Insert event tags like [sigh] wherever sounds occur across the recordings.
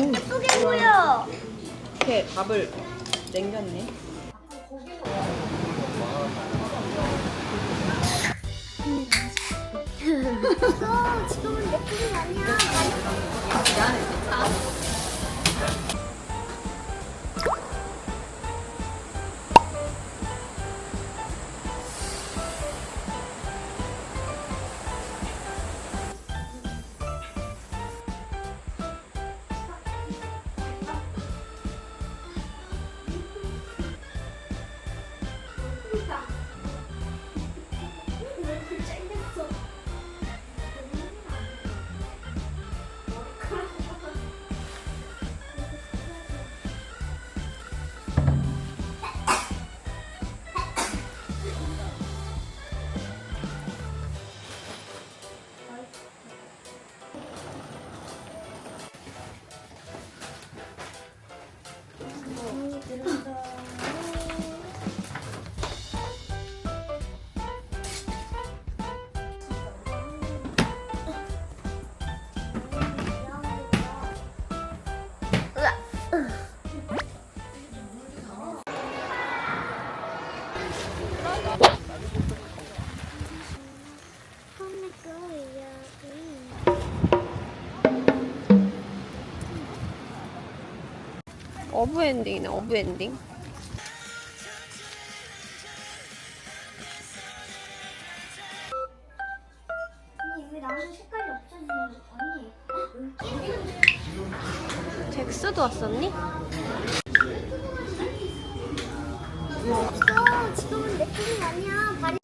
예쁘게 보여. 이렇게 밥을 냉겼네. 이거 지금은 내 편이 아니야. 어부 엔딩이네 어부 엔딩 언니 왜 나무 색깔이 없어지는 언니? 잭스도 왔었니? 이거 지금은 내 편이 아니야. 발이.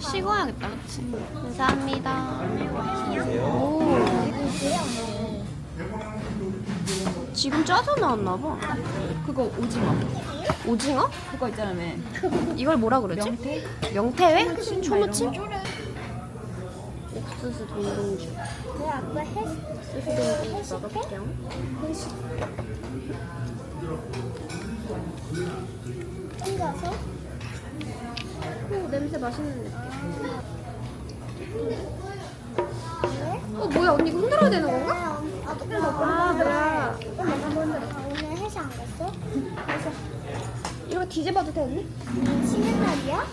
쉬고 와야겠다 그치? 감사합니다 오 지금 짜져 나왔나봐 그거 오징어. 오징어? 그거 있잖아, 왜. 이걸 뭐라 그러지? 명태? 명태회? 초무침 옥수수 동동주 내 아빠 헬스 헬스해? 헬스. 땡겨서? 오 냄새 맛있는 느낌 왜? 어 뭐야 언니 이거 흔들어야 되는 건가? 이거 뒤집어도 돼 언니? 쉬는 날이야?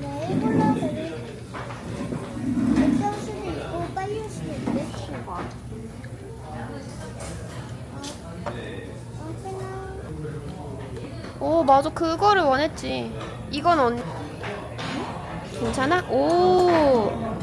네, 일본어 되게 늦게 수도 있고 빨리 올 수도. 어, 어, 그냥 오 맞아 그거를 원했지 이건 언니 괜찮아? 오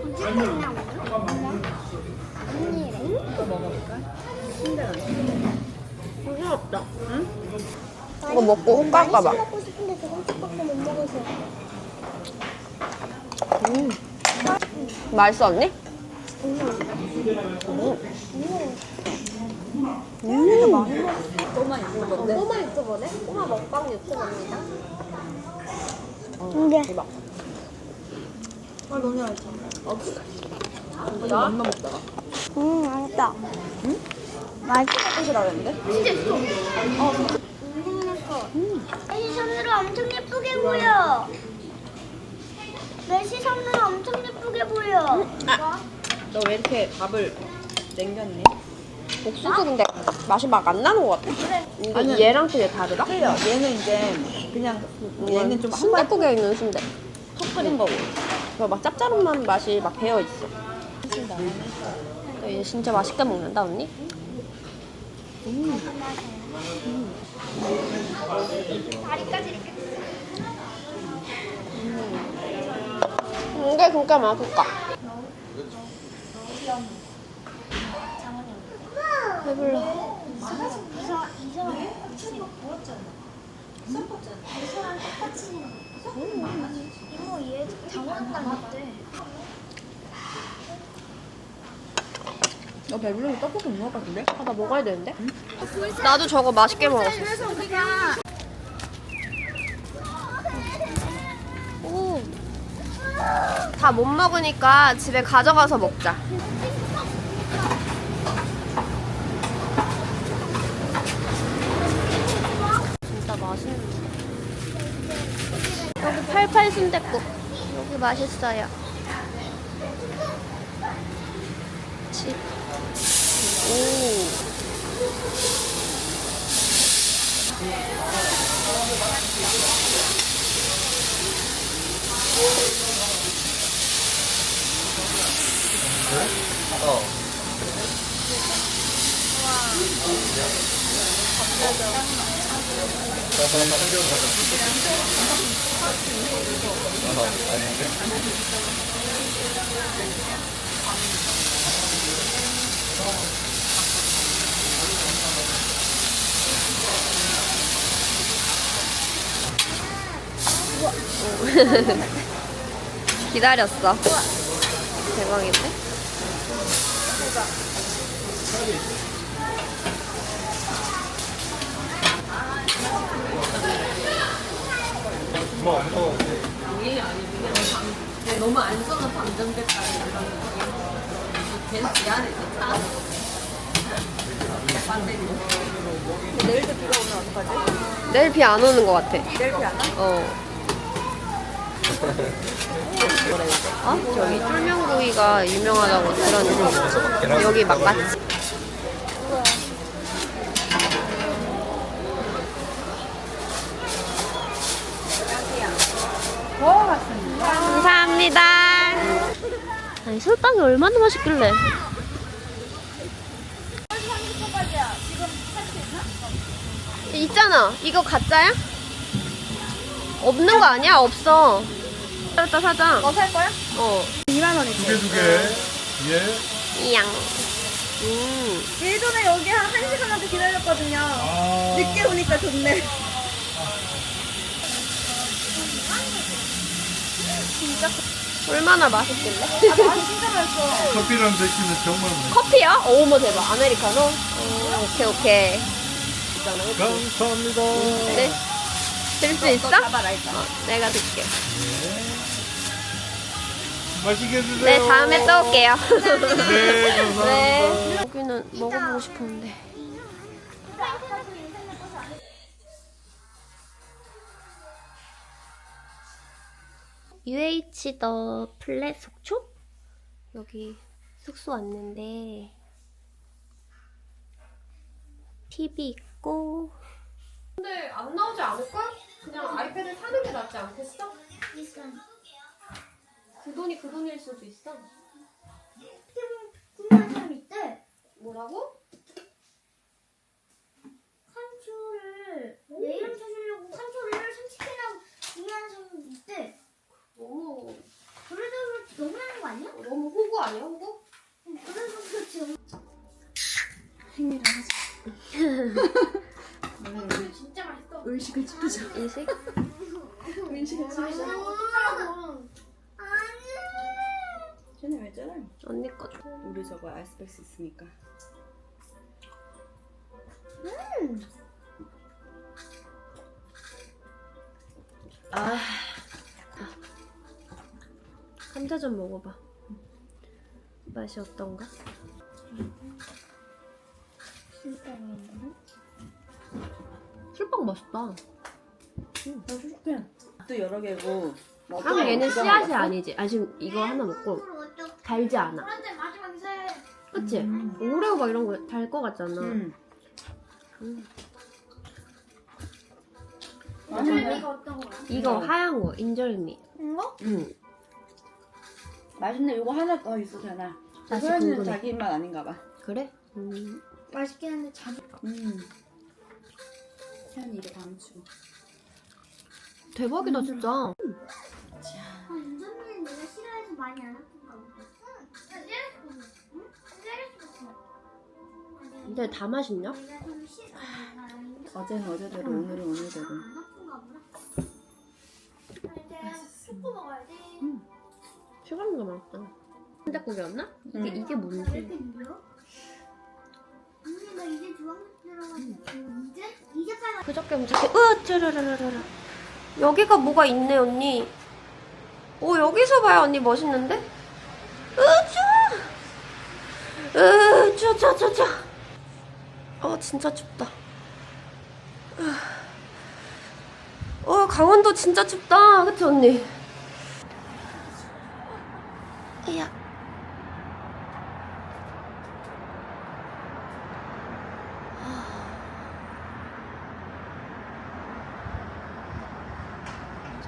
이거 먹어볼까? 부드럽다 응? 이거 먹고 혹 갈까 봐. 먹고 싶은데 조금씩밖에 못 먹어서. 음. 맛있어 언니? 있는 건데. 꼬마 유튜버네? 꼬마 먹방 유튜버입니다 이게 대박. 아, 너무 맛있어. 어, 이거 맘만 먹다가. 음, 맛있다. 응? 맛있어. 끝이라 그랬는데? 음. 내 시선으로 엄청 예쁘게 보여. 내 시선으로 엄청 예쁘게 보여. 너왜 이렇게 밥을 냉겼니? 옥수수 근데 맛이 막 안 나는 것 같아 그래. 아니, 얘랑 되게 다르다? 틀려. 얘는 이제 그냥 얘는 좀 한번 순대 국에 있는 순대 톡 끓인 거고. 그막 짭짤한 맛이 막 배어 있어 너 이제 진짜 맛있게 먹는다 언니? 다리까지 이렇게. 이게 진짜 맛있다 배불러 이사 이사 혹시 먹었잖아. 이사랑 똑같이. 이모 얘. 너 배불러서 떡볶이 못 먹을 것 같은데? 아, 나 먹어야 되는데? 나도 저거 맛있게 먹었어. 그래서 우리가 오. 다 못 먹으니까 집에 가져가서 먹자. 진짜 맛있는 88 순댓국. 여기 맛있어요. 집. 오. [laughs] 기다렸어. 대박인데? 너무 안 써서 방전됐다 이런 느낌. 걔는 미안해. 내일도 비가 오면 어떡하지? 내일 비 안 오는 것 같아. 내일 비 안 와? 어. 어? 저기 쫄면구이가 유명하다고 들었는데 여기 막갔지. 설빵이 얼마나 맛있길래? 있잖아. 이거 가짜야? 없는 거 아니야? 없어. 일단 사자. 너 살 거야? 어. 2만 원이지. 두 개, 두 개. 예. 이양. 음. 예전에 여기 한 1시간한테 기다렸거든요. 아. 늦게 오니까 좋네. 얼마나 맛있길래? 커피랑 데키면 정말 맛있어. 커피야? 어머 대박. 아메리카노? 어, 오케이 오케이. 있잖아. 그치? 감사합니다. 네. 들 수 있어? 잡아라, 일단. 어, 내가 들게. 맛있게 드세요. 네, 다음에 또 올게요. 네, 감사합니다. 네. 여기는 먹어보고 싶었는데. UH 더 플랫 속초? 여기 숙소 왔는데 TV 있고 근데 안 나오지 않을까? 그냥 아이패드 사는 게 낫지 않겠어? 그 돈이 그 돈일 수도 있어 궁금한 사람 있대. 뭐라고? 산초를 내 이름 쳐주려고 산초를 30개나 구매하는 사람 있대. 너무 그래도 그렇지 너무하는 거 아니야? 너무 호구 아니야 호구? 그래도 그렇지. 진짜 맛있어. 의식을 지키자. [laughs] 아니. 쟤네 왜 저래? 언니 거 줘. 우리 저거 아이스박스 있으니까. 아, 감자 좀 먹어봐. 맛이 어떤가? 술빵 맛있다. 맛있게. 또 여러 개고. 뭐 아, 얘는 씨앗이? 아니지. 아, 지금 이거 하나 먹고 달지 않아. 그런데 마지막 새. 그치? 오레오 막 이런 거 달 거 같잖아. 응. 음. 맛있네. 이거 어떤 거야? 이거 음. 하얀 거, 인절미. 이거? 응. 맛있네. 이거 하나 더 있어, 되나? 다시 소연이는 궁금해. 자기 입맛 아닌가 봐. 그래? 음. 맛있긴 한데 잘. 음. 소연이 입에 감추고. 대박이다, 진짜. 아, 윤정민은 내가 싫어해서 많이 안 아픈가 보다. 응. 때렸어. 응? 때렸어. 근데 다 맛있냐? 내가 좀 싫어. 윤정- 어제는 어제대로, 오늘은 오늘대로. 안 아픈가 보다. 이제 초코 먹어야지. 시간이가 많았다. 순댓국이었나? 이게, 응. 이게 왜 뭔지. 이렇게 느려? 이제 팔 그저께 움직여. 으, 쩌르르르르. 여기가 뭐가 있네, 언니. 오, 여기서 봐요, 언니. 멋있는데? 으, 추워! 으, 추워, 추워. 어, 진짜 춥다. 으. 어, 강원도 진짜 춥다. 그치, 언니? 이야.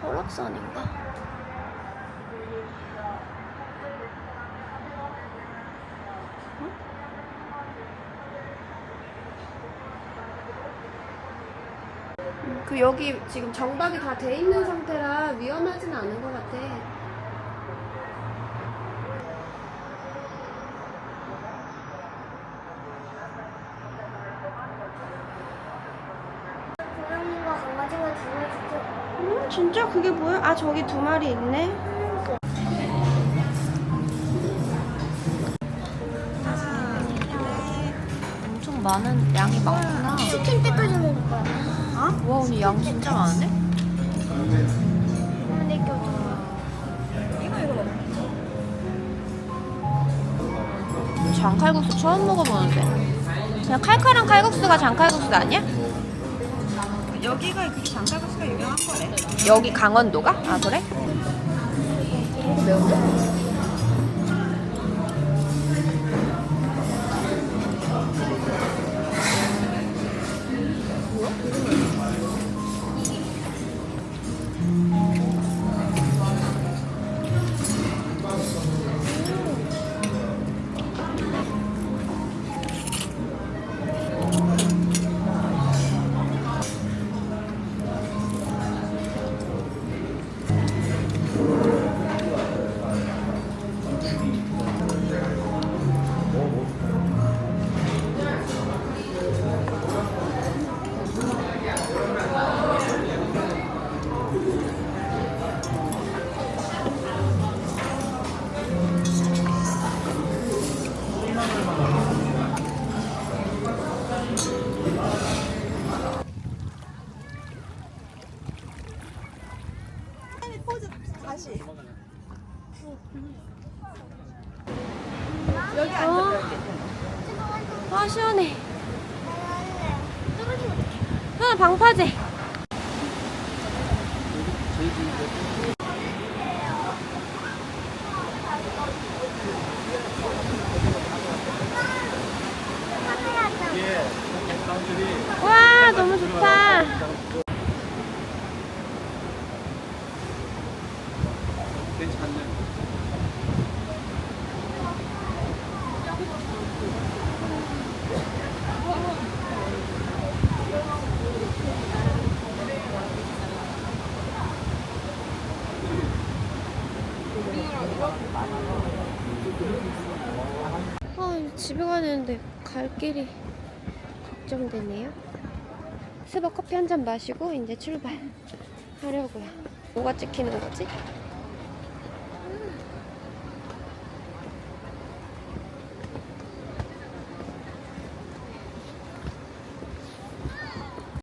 설악산인가? 음, 그 여기 지금 정박이 다 돼 있는 상태라 위험하진 않은 것 같아. 고양이가 강아지가 중요해지죠. 음, 진짜 그게 뭐야? 아, 저기 두 마리 있네. 엄청 많은 양이 많구나. 치킨 때까지 먹을 거야. 와 언니 양 진짜 많은데? 근데 이게 어떤 장칼국수 처음 먹어보는데. 그냥 칼칼한 칼국수가 장칼국수 아니야? 여기가 장칼국수가 유명한 거래. 여기 강원도가? 아 그래? 포즈 방파제. 와, 너무 좋다. 괜찮네. 아, 집에 가야 되는데 갈 길이 걱정되네요. 스벅 커피 한 잔 마시고 이제 출발하려고요. 뭐가 찍히는 거지?